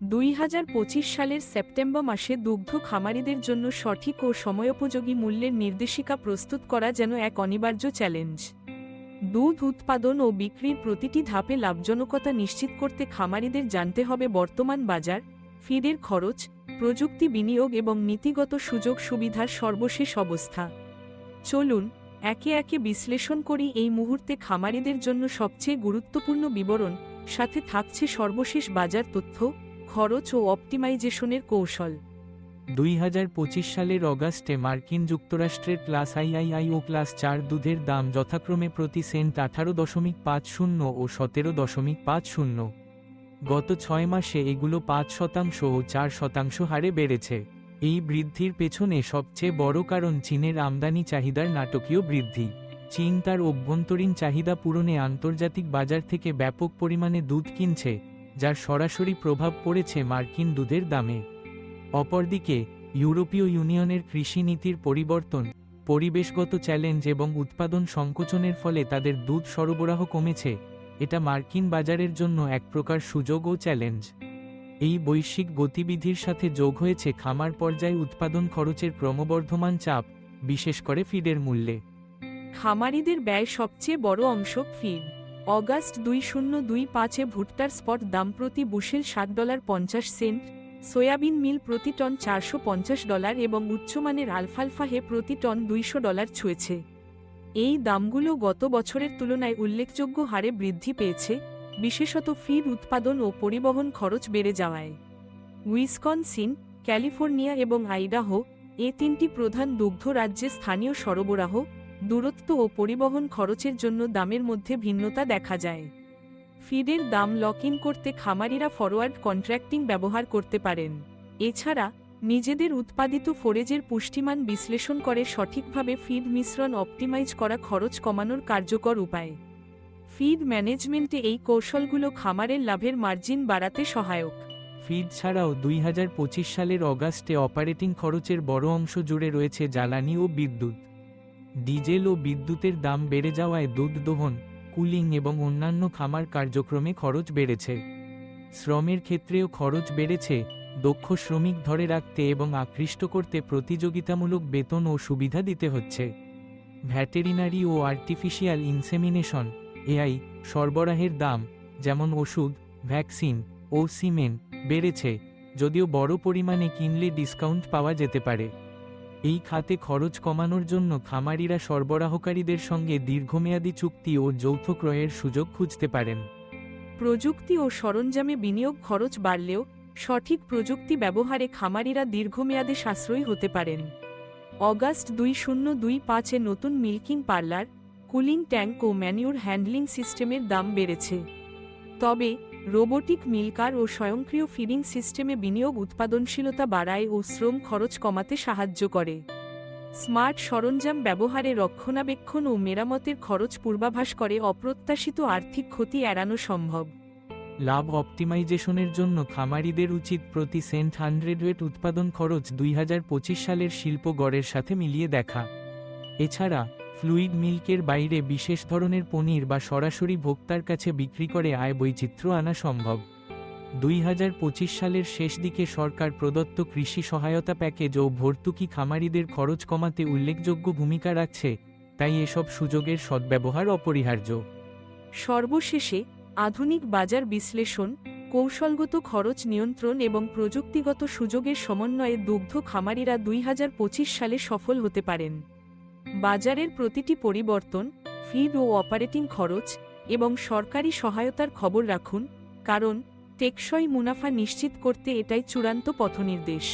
দুই হাজার পঁচিশ সালের সেপ্টেম্বর মাসে দুগ্ধ খামারিদের জন্য সঠিক ও সময়োপযোগী মূল্যের নির্দেশিকা প্রস্তুত করা যেন এক অনিবার্য চ্যালেঞ্জ। দুধ উৎপাদন ও বিক্রির প্রতিটি ধাপে লাভজনকতা নিশ্চিত করতে খামারিদের জানতে হবে বর্তমান বাজার, ফিডের খরচ, প্রযুক্তি বিনিয়োগ এবং নীতিগত সুযোগ সুবিধার সর্বশেষ অবস্থা। চলুন, একে একে বিশ্লেষণ করি এই মুহূর্তে খামারিদের জন্য সবচেয়ে গুরুত্বপূর্ণ বিবরণ, সাথে থাকছে সর্বশেষ বাজার তথ্য। খরচ ও অপটিমাইজেশনের কৌশল। দুই হাজার পঁচিশ সালের অগাস্টে মার্কিন যুক্তরাষ্ট্রের ক্লাস আইআইআই ও ক্লাস চার দুধের দাম যথাক্রমে প্রতি সেন্ট আঠারো দশমিক পাঁচ শূন্য ও সতেরো দশমিক পাঁচ শূন্য। গত ছয় মাসে এগুলো পাঁচ শতাংশ ও চার শতাংশ হারে বেড়েছে। এই বৃদ্ধির পেছনে সবচেয়ে বড় কারণ চীনের আমদানি চাহিদার নাটকীয় বৃদ্ধি। চীন তার অভ্যন্তরীণ চাহিদা পূরণে আন্তর্জাতিক বাজার থেকে ব্যাপক পরিমাণে দুধ কিনছে যার সরাসরি প্রভাব পড়েছে মার্কিন দুধের দামে। অপরদিকে, ইউরোপীয় ইউনিয়নের কৃষি নীতির পরিবর্তন, পরিবেশগত চ্যালেঞ্জ এবং উৎপাদন সংকোচনের ফলে তাদের দুধ সরবরাহ কমেছে। এটা মার্কিন বাজারের জন্য এক প্রকার সুযোগ ও চ্যালেঞ্জ। এই বৈশ্বিক গতিবিধির সাথে যোগ হয়েছে খামার পর্যায়ে উৎপাদন খরচের ক্রমবর্ধমান চাপ, বিশেষ করে ফিডের মূল্যে। খামারিদের ব্যয় সবচেয়ে বড় অংশ ফিড। অগাস্ট দুই শূন্য দুই পাঁচে ভুট্টার স্পট দাম প্রতি বুশেল সাত ডলার পঞ্চাশ সেন্ট, সয়াবিন মিল প্রতি টন চারশো পঞ্চাশ ডলার এবং উচ্চমানের আলফালফা হে প্রতি টন দুইশো ডলার ছুঁয়েছে। এই দামগুলো গত বছরের তুলনায় উল্লেখযোগ্য হারে বৃদ্ধি পেয়েছে, বিশেষত ফিড উৎপাদন ও পরিবহন খরচ বেড়ে যাওয়ায়। উইসকনসিন, ক্যালিফোর্নিয়া এবং আইডাহো, এ তিনটি প্রধান দুগ্ধ রাজ্যে স্থানীয় সরবরাহ দূরত্ব ও পরিবহন খরচের জন্য দামের মধ্যে ভিন্নতা দেখা যায়। ফিডের দাম লক ইন করতে খামারিরা ফরওয়ার্ড কন্ট্রাক্টিং ব্যবহার করতে পারেন। এছাড়া, নিজেদের উৎপাদিত ফোরেজের পুষ্টিমান বিশ্লেষণ করে সঠিকভাবে ফিড মিশ্রণ অপটিমাইজ করা খরচ কমানোর কার্যকর উপায়। ফিড ম্যানেজমেন্টে এই কৌশলগুলো খামারের লাভের মার্জিন বাড়াতে সহায়ক। ফিড ছাড়াও দুই হাজার পঁচিশ সালের অগাস্টে অপারেটিং খরচের বড় অংশ জুড়ে রয়েছে জ্বালানি ও বিদ্যুৎ। ডিজেল ও বিদ্যুতের দাম বেড়ে যাওয়ায় দুধ দোহন, কুলিং এবং অন্যান্য খামার কার্যক্রমে খরচ বেড়েছে। শ্রমের ক্ষেত্রেও খরচ বেড়েছে, দক্ষ শ্রমিক ধরে রাখতে এবং আকৃষ্ট করতে প্রতিযোগিতামূলক বেতন ও সুবিধা দিতে হচ্ছে। ভ্যাটেরিনারি ও আর্টিফিশিয়াল ইনসেমিনেশন, এআই, সরবরাহের দাম, যেমন ওষুধ, ভ্যাকসিন ও সিমেন্ট, বেড়েছে, যদিও বড় পরিমাণে কিনলে ডিসকাউন্ট পাওয়া যেতে পারে। এই খাতে খরচ কমানোর জন্য খামারিরা সরবরাহকারীদের সঙ্গে দীর্ঘমেয়াদী চুক্তি ও যৌথ ক্রয়ের সুযোগ খুঁজতে পারেন। প্রযুক্তি ও সরঞ্জামে বিনিয়োগ খরচ বাড়লেও সঠিক প্রযুক্তি ব্যবহারে খামারিরা দীর্ঘমেয়াদে সাশ্রয়ী হতে পারেন। অগাস্ট দুই শূন্য দুই পাঁচে নতুন মিল্কিং পার্লার, কুলিং ট্যাঙ্ক ও ম্যানিউর হ্যান্ডলিং সিস্টেমের দাম বেড়েছে। তবে রোবোটিক মিল্কার ও স্বয়ংক্রিয় ফিডিং সিস্টেমে বিনিয়োগ উৎপাদনশীলতা বাড়ায় ও শ্রম খরচ কমাতে সাহায্য করে। স্মার্ট সরঞ্জাম ব্যবহারে রক্ষণাবেক্ষণ ও মেরামতের খরচ পূর্বাভাস করে অপ্রত্যাশিত আর্থিক ক্ষতি এড়ানো সম্ভব। লাভ অপটিমাইজেশনের জন্য খামারিদের উচিত প্রতি সেন্ট হান্ড্রেড ওয়েট উৎপাদন খরচ দুই হাজার পঁচিশ সালের শিল্প গড়ের সাথে মিলিয়ে দেখা। এছাড়া ফ্লুইড মিল্কের বাইরে বিশেষ ধরনের পনির বা সরাসরি ভোক্তার কাছে বিক্রি করে আয় বৈচিত্র্য আনা সম্ভব। দুই হাজার পঁচিশ সালের শেষ দিকে সরকার প্রদত্ত কৃষি সহায়তা প্যাকেজ ও ভর্তুকি খামারিদের খরচ কমাতে উল্লেখযোগ্য ভূমিকা রাখছে, তাই এসব সুযোগের সদ্ব্যবহার অপরিহার্য। সর্বশেষে, আধুনিক বাজার বিশ্লেষণ, কৌশলগত খরচ নিয়ন্ত্রণ এবং প্রযুক্তিগত সুযোগের সমন্বয়ে দুগ্ধ খামারিরা দুই হাজার পঁচিশ সালে সফল হতে পারেন। বাজারের প্রতিটি পরিবর্তন ফিড ও অপারেটিং খরচ এবং সরকারি সহায়তার খবর রাখুন, কারণ টেকসই মুনাফা নিশ্চিত করতে এটাই চূড়ান্ত পথনির্দেশ।